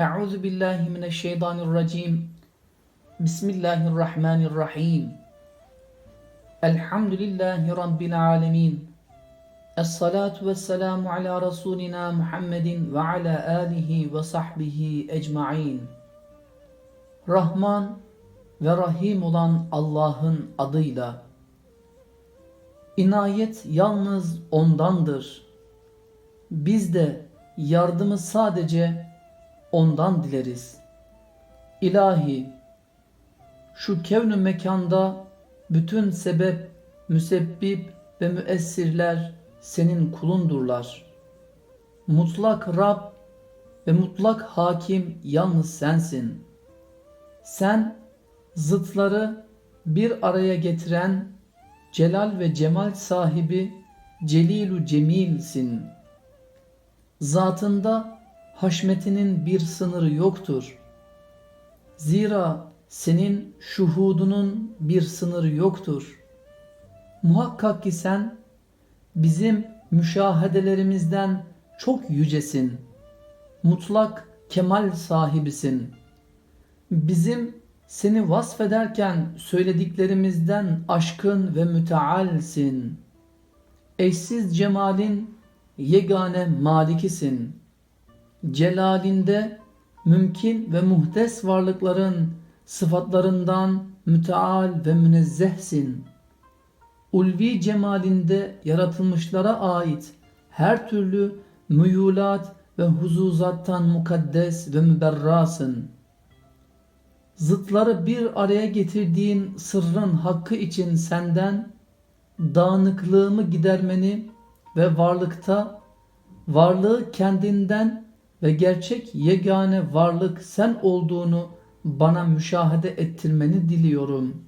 Euzu billahi mineşşeytanirracim. Bismillahirrahmanirrahim. Elhamdülillahi rabbil alamin. Essalatu vesselamu ala rasulina Muhammedin ve ala alihi ve sahbihi ecmaîn. Rahman ve Rahim olan Allah'ın adıyla. İnayet yalnız ondandır. Biz de yardımı sadece O'ndan dileriz. İlahi, şu kevn-ü mekanda bütün sebep, müsebbip ve müessirler senin kulundurlar. Mutlak Rab ve mutlak hakim yalnız sensin. Sen zıtları bir araya getiren celal ve cemal sahibi Celilu Cemilsin. Zatında haşmetinin bir sınırı yoktur. Zira senin şuhudunun bir sınırı yoktur. Muhakkak ki sen bizim müşahedelerimizden çok yücesin. Mutlak kemal sahibisin. Bizim seni vasfederken söylediklerimizden aşkın ve mütealsin. Eşsiz cemalin yegane malikisin. Celalinde mümkün ve muhtes varlıkların sıfatlarından müteal ve münezzehsin. Ulvi cemalinde yaratılmışlara ait her türlü müyulat ve huzuzattan mukaddes ve müberrasın. Zıtları bir araya getirdiğin sırrın hakkı için senden dağınıklığımı gidermeni ve varlıkta varlığı kendinden ve gerçek yegane varlık sen olduğunu bana müşahede ettirmeni diliyorum.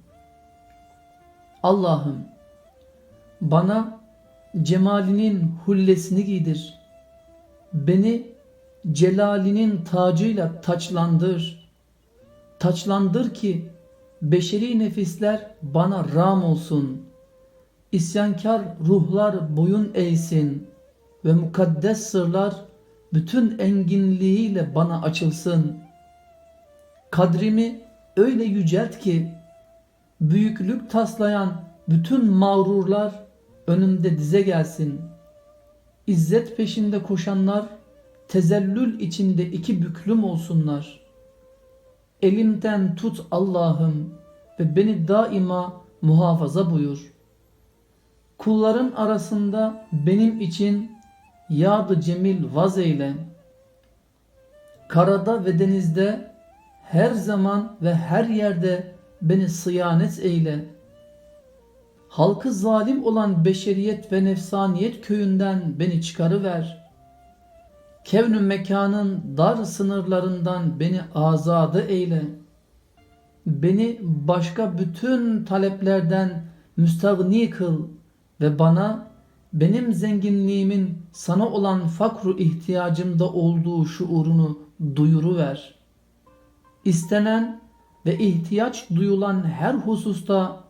Allah'ım bana cemalinin hullesini giydir. Beni celalinin tacıyla taçlandır. Taçlandır ki beşeri nefisler bana ram olsun. İsyankar ruhlar boyun eğsin ve mukaddes sırlar bütün enginliğiyle bana açılsın. Kadrimi öyle yücelt ki büyüklük taslayan bütün mağrurlar önümde dize gelsin. İzzet peşinde koşanlar tezellül içinde iki büklüm olsunlar. Elimden tut Allah'ım ve beni daima muhafaza buyur. Kulların arasında benim için yadı cemil vaz eyle. Karada ve denizde her zaman ve her yerde beni sıyanet eyle. Halkı zalim olan beşeriyet ve nefsaniyet köyünden beni çıkarıver. Kevn-ü mekanın dar sınırlarından beni azade eyle. Beni başka bütün taleplerden müstagni kıl ve bana benim zenginliğimin sana olan fakru ihtiyacımda olduğu şuurunu duyuruver. İstenen ve ihtiyaç duyulan her hususta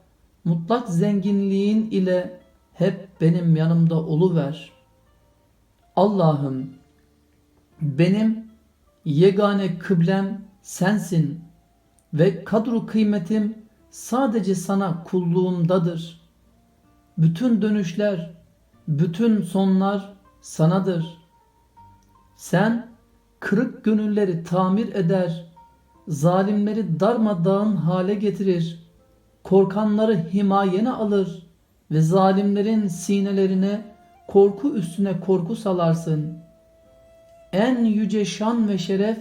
mutlak zenginliğin ile hep benim yanımda oluver. Allah'ım benim yegane kıblem sensin ve kadru kıymetim sadece sana kulluğumdadır. Bütün dönüşler, bütün sonlar sanadır. Sen kırık gönülleri tamir eder, zalimleri darmadağın hale getirir, korkanları himayene alır ve zalimlerin sinelerine korku üstüne korku salarsın. En yüce şan ve şeref,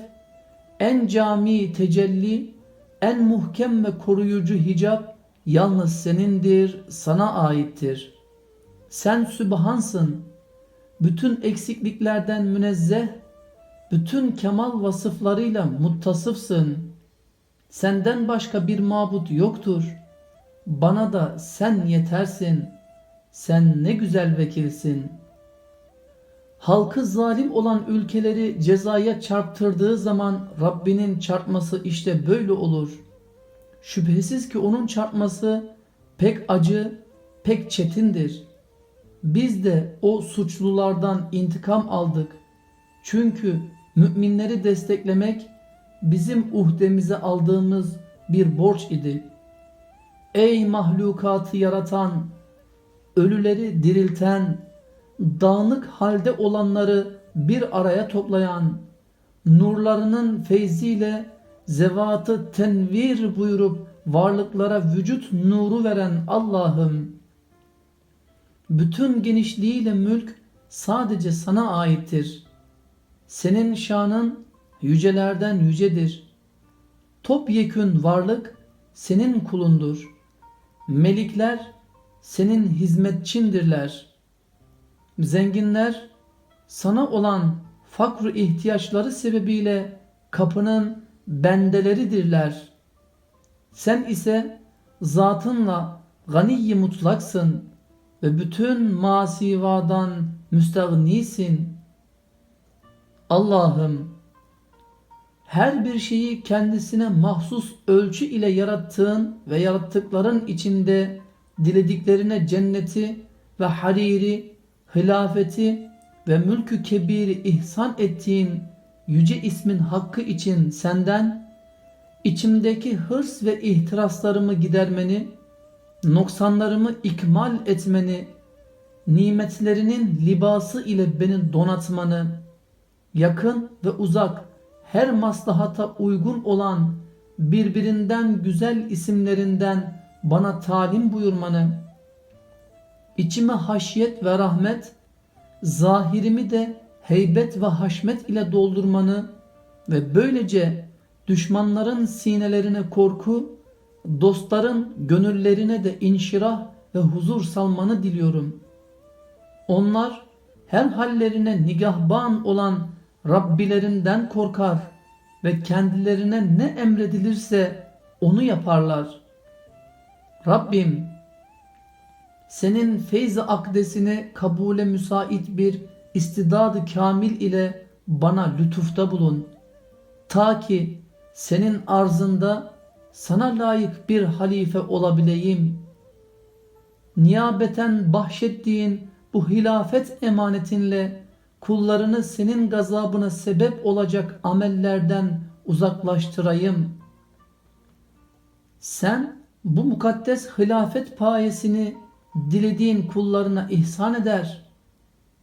en cami tecelli, en muhkem ve koruyucu hicap yalnız senindir, sana aittir. Sen sübhansın, bütün eksikliklerden münezzeh, bütün kemal vasıflarıyla muttasıfsın. Senden başka bir mabut yoktur. Bana da sen yetersin. Sen ne güzel vekilsin. Halkı zalim olan ülkeleri cezaya çarptırdığı zaman Rabbinin çarpması işte böyle olur. Şüphesiz ki onun çarpması pek acı, pek çetindir. Biz de o suçlulardan intikam aldık. Çünkü müminleri desteklemek bizim uhdemize aldığımız bir borç idi. Ey mahlukatı yaratan, ölüleri dirilten, dağınık halde olanları bir araya toplayan, nurlarının feyziyle zevatı tenvir buyurup varlıklara vücut nuru veren Allah'ım, bütün genişliğiyle mülk sadece sana aittir. Senin şanın yücelerden yücedir. Topyekün varlık senin kulundur. Melikler senin hizmetçindirler. Zenginler sana olan fakr ihtiyaçları sebebiyle kapının bendeleridirler. Sen ise zatınla ganiyi mutlaksın ve bütün masivadan müstağnisin. Allah'ım her bir şeyi kendisine mahsus ölçü ile yarattığın ve yarattıkların içinde dilediklerine cenneti ve hariri, hilafeti ve mülkü kebiri ihsan ettiğin yüce ismin hakkı için senden içimdeki hırs ve ihtiraslarımı gidermeni, noksanlarımı ikmal etmeni, nimetlerinin libası ile beni donatmanı, yakın ve uzak her maslahata uygun olan birbirinden güzel isimlerinden bana talim buyurmanı, içime haşyet ve rahmet, zahirimi de heybet ve haşmet ile doldurmanı ve böylece düşmanların sinelerine korku, dostların gönüllerine de inşirah ve huzur salmanı diliyorum. Onlar her hallerine nigahban olan Rabbilerinden korkar ve kendilerine ne emredilirse onu yaparlar. Rabbim senin feyz-i akdesini kabule müsait bir istidadı kamil ile bana lütufta bulun. Ta ki senin arzında sana layık bir halife olabileyim. Niyabeten bahşettiğin bu hilafet emanetinle kullarını senin gazabına sebep olacak amellerden uzaklaştırayım. Sen bu mukaddes hilafet payesini dilediğin kullarına ihsan eder.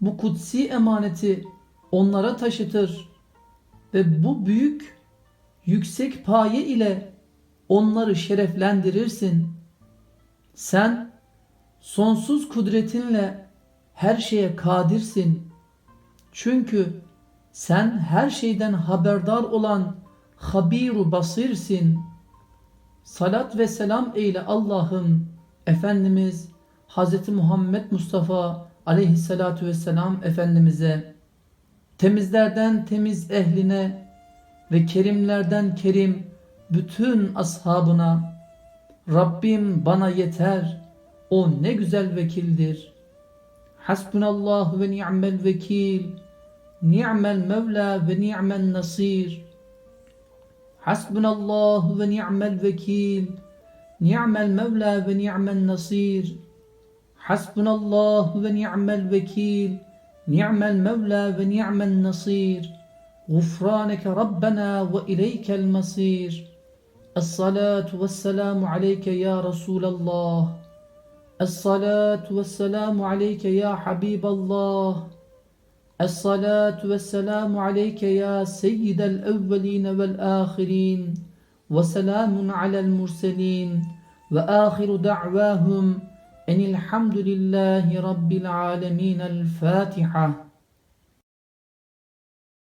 Bu kutsi emaneti onlara taşıtır ve bu büyük yüksek paye ile onları şereflendirirsin. Sen sonsuz kudretinle her şeye kadirsin. Çünkü sen her şeyden haberdar olan habiru basirsin. Salat ve selam eyle Allah'ım Efendimiz Hz. Muhammed Mustafa aleyhissalatu vesselam Efendimiz'e temizlerden temiz ehline ve kerimlerden kerim bütün ashabına Rabbim bana yeter. O ne güzel vekildir. Hasbunallah ve ni'mel vekil. Ni'mel mevla ve ni'mel nasir. Hasbunallah ve ni'mel vekil. Ni'mel mevla ve ni'mel nasir. Hasbunallah ve ni'mel vekil. Ni'mel mevla ve ni'mel nasir. Gufraneke Rabbena ve ileykel masir.'' الصلاة والسلام عليك يا رسول الله. الصلاة والسلام عليك يا حبيب الله. الصلاة والسلام عليك يا سيد الأولين والآخرين. وسلام على المرسلين. وآخر دعواهم أن الحمد لله رب العالمين الفاتحة.